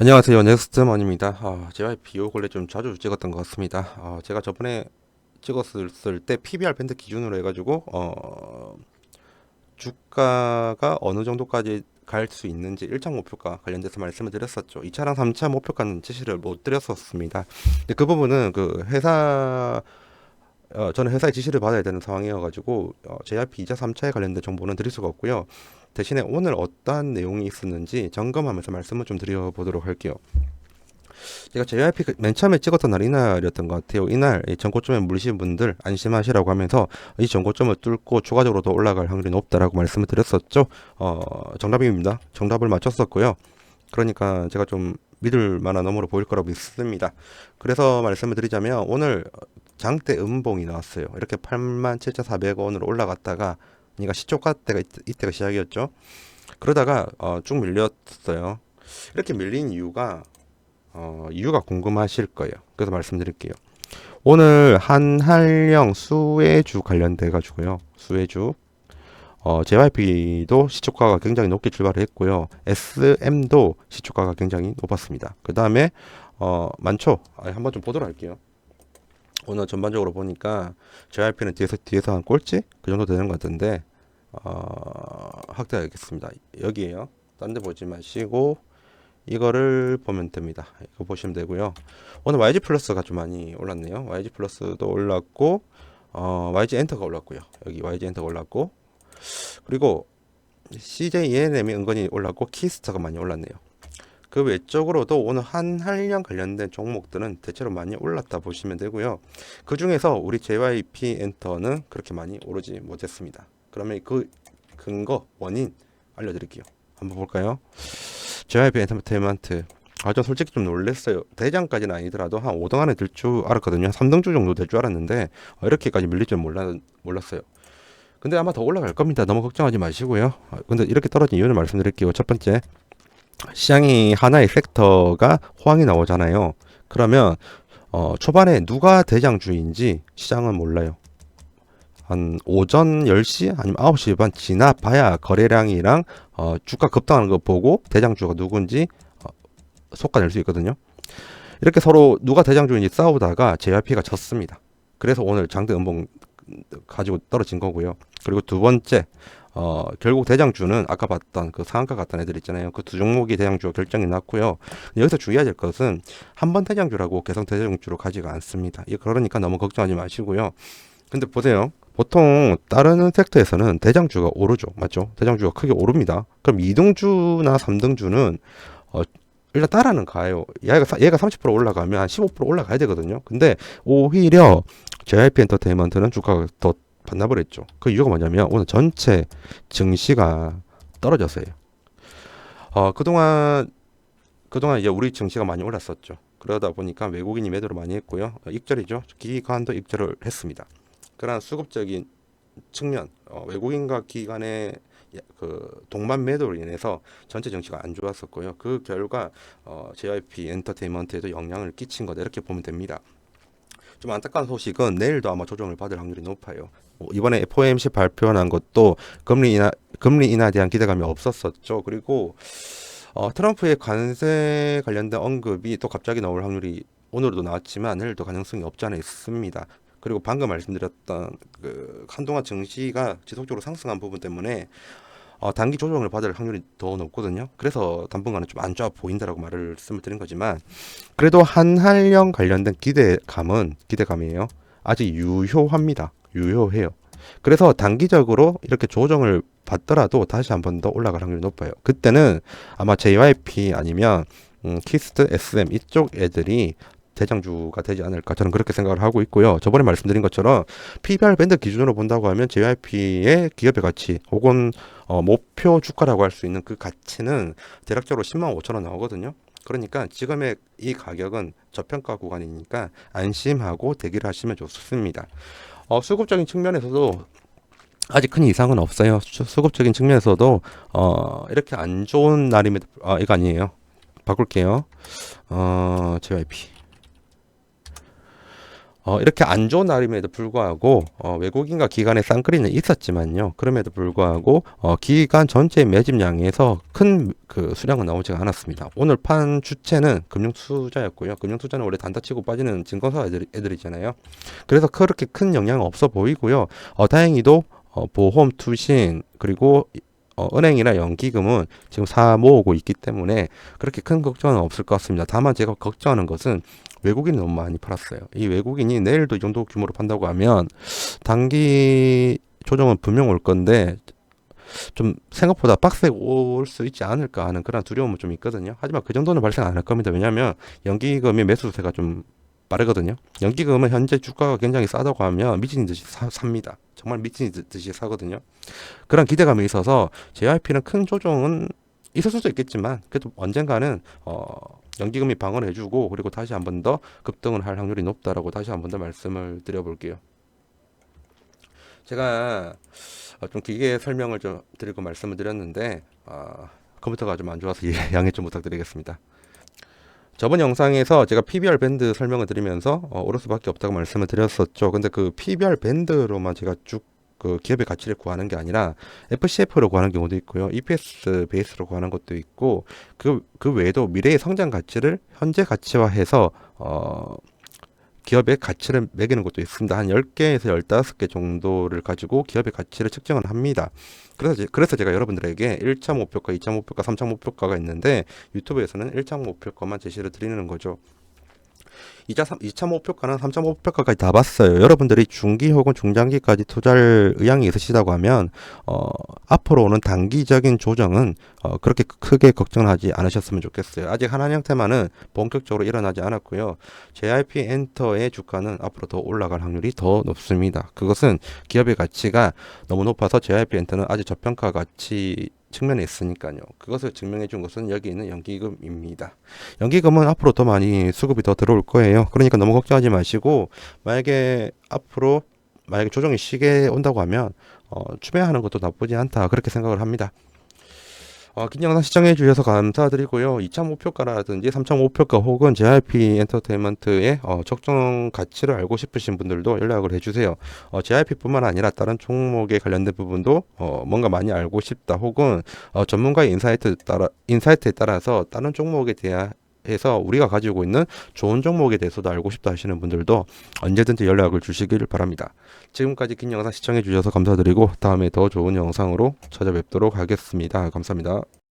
안녕하세요. 넥스트먼입니다. 아, 제가 비오 근래 좀 자주 찍었던 것 같습니다. 아, 제가 저번에 찍었을 때 PBR 밴드 기준으로 해가지고 어, 주가가 어느 정도까지 갈 수 있는지 일정 목표가 관련돼서 말씀을 드렸었죠. 2차랑 3차 목표가는 제시를 못 드렸었습니다. 근데 그 부분은 그 회사 어, 저는 회사의 지시를 받아야 되는 상황이어가지고 어, JRP 2차, 3차에 관련된 정보는 드릴 수가 없고요. 대신에 오늘 어떠한 내용이 있었는지 점검하면서 말씀을 좀 드려보도록 할게요. 제가 JYP 그맨 처음에 찍었던 날 이날이었던 것 같아요. 이날 이 전고점에 물리신 분들 안심하시라고 하면서 이 전고점을 뚫고 추가적으로 더 올라갈 확률이 높다라고 말씀을 드렸었죠. 어, 정답입니다. 정답을 맞췄었고요. 그러니까 제가 좀 믿을 만한 너머로 보일 거라고 믿습니다. 그래서 말씀을 드리자면 오늘 장대 음봉이 나왔어요. 이렇게 87,400원으로 올라갔다가 그러니까 시초가 때가 이- 이때 가 시작이었죠. 그러다가 어, 쭉 밀렸어요. 이렇게 밀린 이유가 어, 이유가 궁금하실 거예요. 그래서 말씀드릴게요. 오늘 한할령 수혜주 관련돼 가지고요. 수혜주 어, JYP도 시초가가 굉장히 높게 출발을 했고요. SM도 시초가가 굉장히 높았습니다. 그 다음에 어, 많죠. 아, 한번 좀 보도록 할게요. 오늘 전반적으로 보니까 JYP는 뒤에서 뒤에서 한 꼴찌 그 정도 되는 것 같은데 어, 확대하겠습니다. 여기에요. 딴 데 보지 마시고 이거를 보면 됩니다. 이거 보시면 되고요. 오늘 YG 플러스가 좀 많이 올랐네요. YG 플러스도 올랐고 어, YG 엔터가 올랐고요. 여기 YG 엔터가 올랐고 그리고 CJENM이 은근히 올랐고 키스타가 많이 올랐네요. 그 외적으로도 오늘 한한령 관련된 종목들은 대체로 많이 올랐다 보시면 되고요. 그 중에서 우리 JYP 엔터는 그렇게 많이 오르지 못했습니다. 그러면 그 근거 원인 알려드릴게요. 한번 볼까요? JYP 엔터테인먼트 아, 저 솔직히 좀 놀랬어요. 대장까지는 아니더라도 한 5등 안에 들 줄 알았거든요. 3등주 정도 될 줄 알았는데 어, 이렇게까지 밀릴 줄 몰라, 몰랐어요. 근데 아마 더 올라갈 겁니다. 너무 걱정하지 마시고요. 아, 근데 이렇게 떨어진 이유를 말씀드릴게요. 첫 번째, 시장이 하나의 섹터가 호황이 나오잖아요. 그러면 어, 초반에 누가 대장주인지 시장은 몰라요. 한 오전 10시 아니면 9시 반 지나 봐야 거래량이랑 어, 주가 급등하는 거 보고 대장주가 누군지 어, 속아낼 수 있거든요. 이렇게 서로 누가 대장주인지 싸우다가 JYP가 졌습니다. 그래서 오늘 장대 음봉 가지고 떨어진 거고요. 그리고 두 번째, 어, 결국 대장주는 아까 봤던 그 상한가 같던 애들 있잖아요. 그 두 종목이 대장주가 결정이 났고요. 여기서 주의해야 될 것은 한 번 대장주라고 계속 대장주로 가지가 않습니다. 이 그러니까 너무 걱정하지 마시고요. 근데 보세요. 보통 다른 섹터에서는 대장주가 오르죠. 맞죠? 대장주가 크게 오릅니다. 그럼 2등주나 3등주는 어, 일단 따라는 가요. 얘가, 사- 얘가 30% 올라가면 한 15% 올라가야 되거든요. 근데 오히려 JYP 엔터테인먼트는 주가가 더 반납을 했죠. 그 이유가 뭐냐면 오늘 전체 증시가 떨어졌어요. 어, 그동안 그동안 이제 우리 증시가 많이 올랐었죠. 그러다 보니까 외국인이 매도를 많이 했고요. 어, 익절이죠. 기관도 익절을 했습니다. 그러나 수급적인 측면, 어, 외국인과 기관의 야- 그 동반 매도로 인해서 전체 증시가 안 좋았었고요. 그 결과 어, JYP 엔터테인먼트에도 영향을 끼친 거다 이렇게 보면 됩니다. 좀 안타까운 소식은 내일도 아마 조정을 받을 확률이 높아요. 어, 이번에 FOMC 발표한 것도 금리 인하 금리 인하에 대한 기대감이 없었었죠. 그리고 어, 트럼프의 관세 관련된 언급이 또 갑자기 나올 확률이 오늘도 나왔지만 내일도 가능성이 없지 않아 있습니다. 그리고 방금 말씀드렸던 그 한동안 증시가 지속적으로 상승한 부분 때문에 어, 단기 조정을 받을 확률이 더 높거든요. 그래서 당분간은 좀 안 좋아 보인다라고 말씀을 드린 거지만 그래도 한한령 관련된 기대감은 기대감이에요. 아직 유효합니다. 유효해요. 그래서 단기적으로 이렇게 조정을 받더라도 다시 한 번 더 올라갈 확률이 높아요. 그때는 아마 JYP 아니면 음, 키스트, SM 이쪽 애들이 대장주가 되지 않을까 저는 그렇게 생각을 하고 있고요. 저번에 말씀드린 것처럼 PBR 밴드 기준으로 본다고 하면 JYP의 기업의 가치 혹은 어, 목표 주가라고 할 수 있는 그 가치는 대략적으로 10만 5천 원 나오거든요. 그러니까 지금의 이 가격은 저평가 구간이니까 안심하고 대기를 하시면 좋습니다. 어, 수급적인 측면에서도 아직 큰 이상은 없어요. 수- 수급적인 측면에서도 어, 이렇게 안 좋은 날임에도 아, 이거 아니에요. 바꿀게요. 어, JYP. 어, 이렇게 안 좋은 날임에도 불구하고 어, 외국인과 기관의 쌍끌이는 있었지만요. 그럼에도 불구하고 어, 기관 전체 매집량에서 큰 그 수량은 나오지가 않았습니다. 오늘 판 주체는 금융투자였고요. 금융투자는 원래 단타치고 빠지는 증권사 애들, 애들이잖아요. 그래서 그렇게 큰 영향은 없어 보이고요. 어, 다행히도 어, 보험, 투신 그리고 어, 은행이나 연기금은 지금 사 모으고 있기 때문에 그렇게 큰 걱정은 없을 것 같습니다. 다만 제가 걱정하는 것은 외국인이 너무 많이 팔았어요. 이 외국인이 내일도 이 정도 규모로 판다고 하면 단기 조정은 분명 올 건데 좀 생각보다 빡세게 올 수 있지 않을까 하는 그런 두려움은 좀 있거든요. 하지만 그 정도는 발생 안 할 겁니다. 왜냐하면 연기금이 매수세가 좀 빠르거든요. 연기금은 현재 주가가 굉장히 싸다고 하면 미친 듯이 사, 삽니다. 정말 미친 듯이 사거든요. 그런 기대감이 있어서 JYP는 큰 조정은 있을 수도 있겠지만 그래도 언젠가는 어 연기금이 방어를 해주고 그리고 다시 한 번 더 급등을 할 확률이 높다라고 다시 한 번 더 말씀을 드려볼게요. 제가 어, 좀 길게 설명을 좀 드리고 말씀을 드렸는데 어, 컴퓨터가 좀 안 좋아서 예, 양해 좀 부탁드리겠습니다. 저번 영상에서 제가 PBR 밴드 설명을 드리면서 어, 오를 수밖에 없다고 말씀을 드렸었죠. 근데 그 PBR 밴드로만 제가 쭉 그 기업의 가치를 구하는 게 아니라 FCF로 구하는 경우도 있고요. EPS 베이스로 구하는 것도 있고 그, 그 외에도 미래의 성장 가치를 현재 가치화해서 어, 기업의 가치를 매기는 것도 있습니다. 한 10개에서 15개 정도를 가지고 기업의 가치를 측정을 합니다. 그래서, 제- 그래서 제가 여러분들에게 1차 목표가, 2차 목표가, 3차 목표가가 있는데 유튜브에서는 1차 목표가만 제시를 드리는 거죠. 2차, 3, 2차 목표가는 3차 목표가까지 다 봤어요. 여러분들이 중기 혹은 중장기까지 투자할 의향이 있으시다고 하면 어, 앞으로 오는 단기적인 조정은 어, 그렇게 크게 걱정하지 않으셨으면 좋겠어요. 아직 하나 형태만은 본격적으로 일어나지 않았고요. JYP 엔터의 주가는 앞으로 더 올라갈 확률이 더 높습니다. 그것은 기업의 가치가 너무 높아서 JYP 엔터는 아직 저평가 가치 측면에 있으니까요. 그것을 증명해 준 것은 여기 있는 연기금입니다. 연기금은 앞으로 더 많이 수급이 더 들어올 거예요. 그러니까 너무 걱정하지 마시고 만약에 앞으로 만약에 조정이 시게 온다고 하면 어, 추매하는 것도 나쁘지 않다 그렇게 생각을 합니다. 어, 긴 영상 시청해 주셔서 감사드리고요. 2차 목표가라든지 3차 목표가 혹은 JRP 엔터테인먼트의 어, 적정 가치를 알고 싶으신 분들도 연락을 해주세요. 어, JRP뿐만 아니라 다른 종목에 관련된 부분도 어, 뭔가 많이 알고 싶다 혹은 어, 전문가의 인사이트 따라 인사이트에 따라서 다른 종목에 대한 해서 우리가 가지고 있는 좋은 종목에 대해서도 알고 싶다 하시는 분들도 언제든지 연락을 주시길 바랍니다. 지금까지 긴 영상 시청해 주셔서 감사드리고 다음에 더 좋은 영상으로 찾아뵙도록 하겠습니다. 감사합니다.